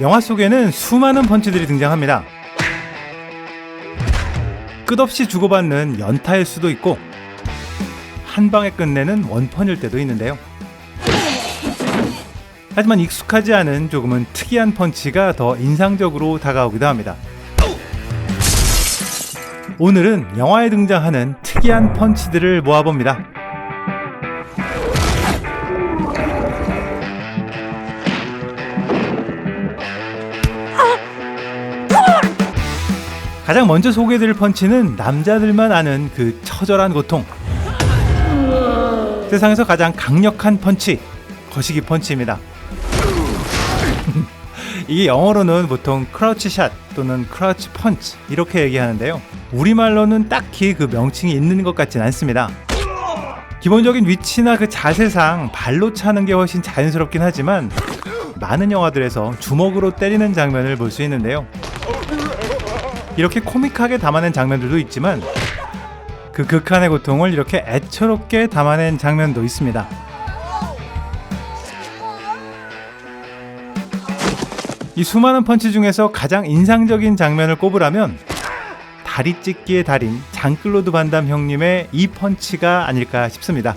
영화 속에는 수많은 펀치들이 등장합니다. 끝없이 주고받는 연타일 수도 있고 한 방에 끝내는 원펀일 때도 있는데요. 하지만 익숙하지 않은 조금은 특이한 펀치가 더 인상적으로 다가오기도 합니다. 오늘은 영화에 등장하는 특이한 펀치들을 모아봅니다. 가장 먼저 소개해드릴 펀치는 남자들만 아는 그 처절한 고통. 세상에서 가장 강력한 펀치, 거시기 펀치입니다. 이게 영어로는 보통 크라우치 샷 또는 크라우치 펀치 이렇게 얘기하는데요. 우리말로는 딱히 그 명칭이 있는 것 같진 않습니다. 기본적인 위치나 그 자세상 발로 차는 게 훨씬 자연스럽긴 하지만 많은 영화들에서 주먹으로 때리는 장면을 볼 수 있는데요. 이렇게 코믹하게 담아낸 장면들도 있지만 그 극한의 고통을 이렇게 애처롭게 담아낸 장면도 있습니다. 이 수많은 펀치 중에서 가장 인상적인 장면을 꼽으라면 다리 찢기의 달인 장클로드 반담 형님의 이 펀치가 아닐까 싶습니다.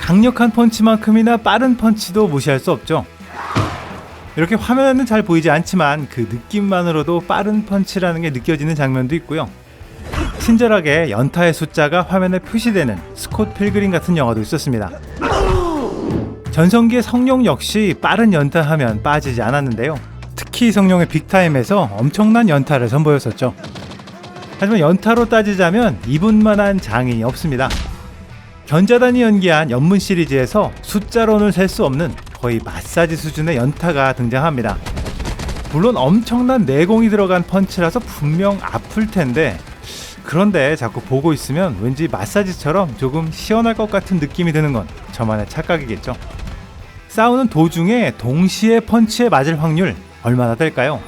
강력한 펀치만큼이나 빠른 펀치도 무시할 수 없죠. 이렇게 화면에는 잘 보이지 않지만 그 느낌만으로도 빠른 펀치라는 게 느껴지는 장면도 있고요. 친절하게 연타의 숫자가 화면에 표시되는 스콧 필그린 같은 영화도 있었습니다. 전성기의 성룡 역시 빠른 연타하면 빠지지 않았는데요. 특히 성룡의 빅타임에서 엄청난 연타를 선보였었죠. 하지만 연타로 따지자면 이분만한 장인이 없습니다. 견자단이 연기한 연문 시리즈에서 숫자로는 셀 수 없는 거의 마사지 수준의 연타가 등장합니다. 물론 엄청난 내공이 들어간 펀치라서 분명 아플 텐데 그런데 자꾸 보고 있으면 왠지 마사지처럼 조금 시원할 것 같은 느낌이 드는 건 저만의 착각이겠죠. 싸우는 도중에 동시에 펀치에 맞을 확률 얼마나 될까요?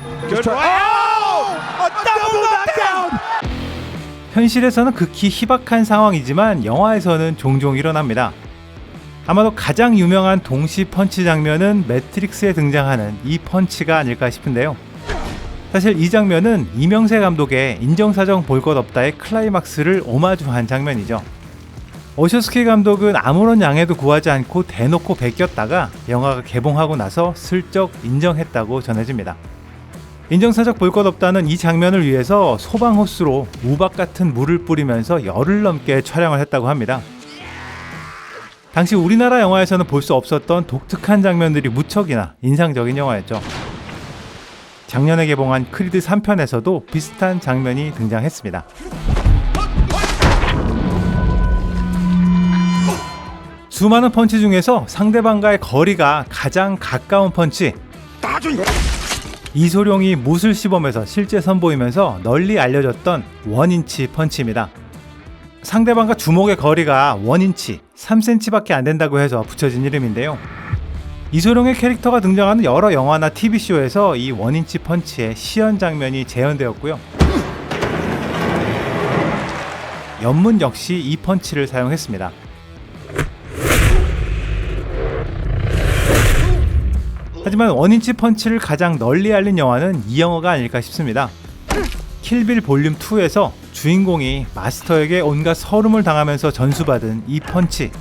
현실에서는 극히 희박한 상황이지만 영화에서는 종종 일어납니다. 아마도 가장 유명한 동시 펀치 장면은 매트릭스에 등장하는 이 펀치가 아닐까 싶은데요. 사실 이 장면은 이명세 감독의 인정사정 볼 것 없다의 클라이막스를 오마주한 장면이죠. 오쇼스키 감독은 아무런 양해도 구하지 않고 대놓고 베꼈다가 영화가 개봉하고 나서 슬쩍 인정했다고 전해집니다. 인정사적 볼 것 없다는 이 장면을 위해서 소방호스로 우박 같은 물을 뿌리면서 열흘 넘게 촬영을 했다고 합니다. 당시 우리나라 영화에서는 볼 수 없었던 독특한 장면들이 무척이나 인상적인 영화였죠. 작년에 개봉한 크리드 3편에서도 비슷한 장면이 등장했습니다. 수많은 펀치 중에서 상대방과의 거리가 가장 가까운 펀치. 이소룡이 못을 시범에서 실제 선보이면서 널리 알려졌던 원인치 펀치입니다. 상대방과 주먹의 거리가 원인치, 3cm밖에 안 된다고 해서 붙여진 이름인데요. 이소룡의 캐릭터가 등장하는 여러 영화나 TV쇼에서 이 원인치 펀치의 시연 장면이 재현되었고요. 연문 역시 이 펀치를 사용했습니다. 하지만 원인치 펀치를 가장 널리 알린 영화는 이 영화가 아닐까 싶습니다. 킬빌 볼륨 2에서 주인공이 마스터에게 온갖 서름을 당하면서 전수받은 이 펀치.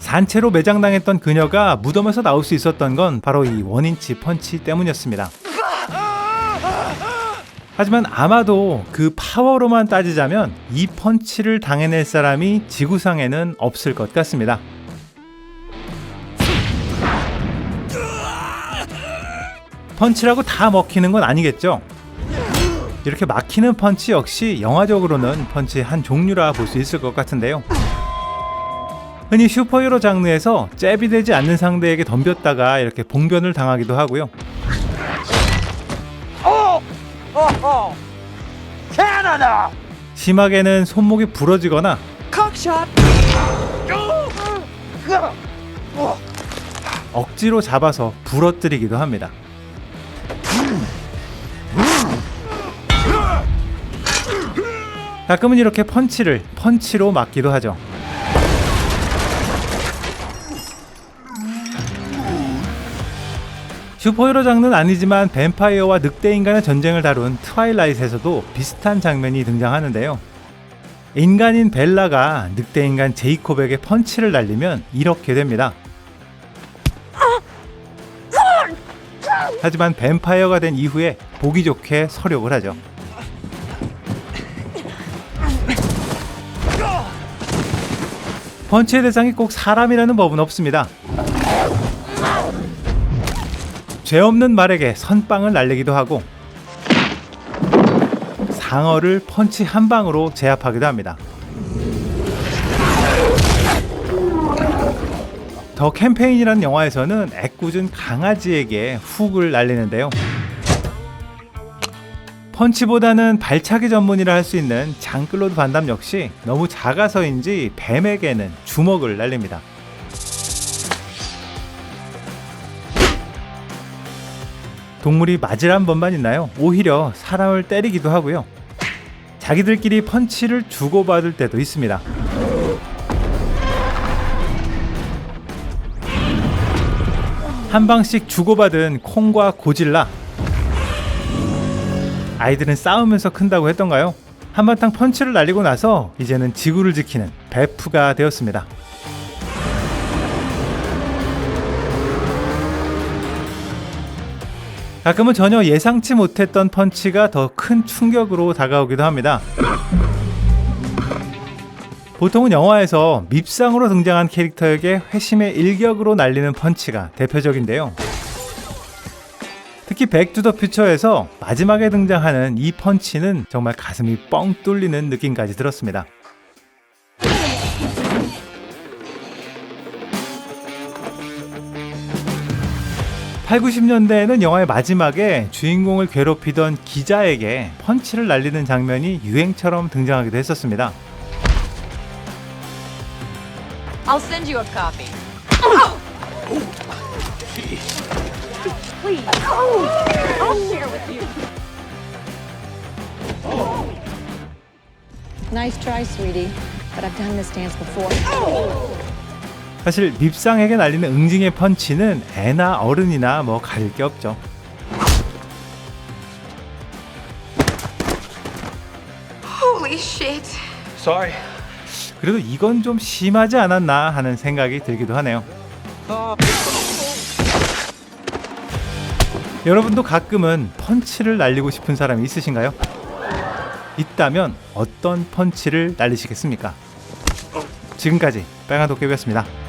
산채로 매장당했던 그녀가 무덤에서 나올 수 있었던 건 바로 이 원인치 펀치 때문이었습니다. 하지만 아마도 그 파워로만 따지자면 이 펀치를 당해낼 사람이 지구상에는 없을 것 같습니다. 펀치라고 다 먹히는 건 아니겠죠? 이렇게 막히는 펀치 역시 영화적으로는 펀치 한 종류라 볼 수 있을 것 같은데요. 흔히 슈퍼히어로 장르에서 잽이 되지 않는 상대에게 덤볐다가 이렇게 봉변을 당하기도 하고요. 심하게는 손목이 부러지거나 억지로 잡아서 부러뜨리기도 합니다. 가끔은 이렇게 펀치를 펀치로 막기도 하죠. 슈퍼히로 장르는 아니지만 뱀파이어와 늑대 인간의 전쟁을 다룬 트와일라이트에서도 비슷한 장면이 등장하는데요. 인간인 벨라가 늑대 인간 제이콥에게 펀치를 날리면 이렇게 됩니다. 하지만 뱀파이어가 된 이후에 보기 좋게 서력을 하죠. 펀치의 대상이 꼭 사람이라는 법은 없습니다. 죄 없는 말에게 선빵을 날리기도 하고 상어를 펀치 한 방으로 제압하기도 합니다. 더 캠페인이라는 영화에서는 애꿎은 강아지에게 훅을 날리는데요. 펀치보다는 발차기 전문이라 할 수 있는 장클로드 반담 역시 너무 작아서인지 뱀에게는 주먹을 날립니다. 동물이 맞을 한 번만 있나요? 오히려 사람을 때리기도 하고요. 자기들끼리 펀치를 주고받을 때도 있습니다. 한 방씩 주고받은 콩과 고질라. 아이들은 싸우면서 큰다고 했던가요? 한바탕 펀치를 날리고 나서 이제는 지구를 지키는 베프가 되었습니다. 가끔은 전혀 예상치 못했던 펀치가 더 큰 충격으로 다가오기도 합니다. 보통은 영화에서 밉상으로 등장한 캐릭터에게 회심의 일격으로 날리는 펀치가 대표적인데요. 특히 백투더 퓨처에서 마지막에 등장하는 이 펀치는 정말 가슴이 뻥 뚫리는 느낌까지 들었습니다. (8, 90년대에는) 영화의 마지막에 주인공을 괴롭히던 기자에게 펀치를 날리는 장면이 유행처럼 등장하기도 했었습니다. I'll send you a copy. Please. I'll share with you. Nice try, sweetie, but I've done this dance before. 사실 밉상에게 날리는 응징의 펀치는 애나 어른이나 뭐 가릴 게 없죠. Holy shit. Sorry. 그래도 이건 좀 심하지 않았나 하는 생각이 들기도 하네요. 여러분도 가끔은 펀치를 날리고 싶은 사람이 있으신가요? 있다면 어떤 펀치를 날리시겠습니까? 지금까지 빨간 도깨비였습니다.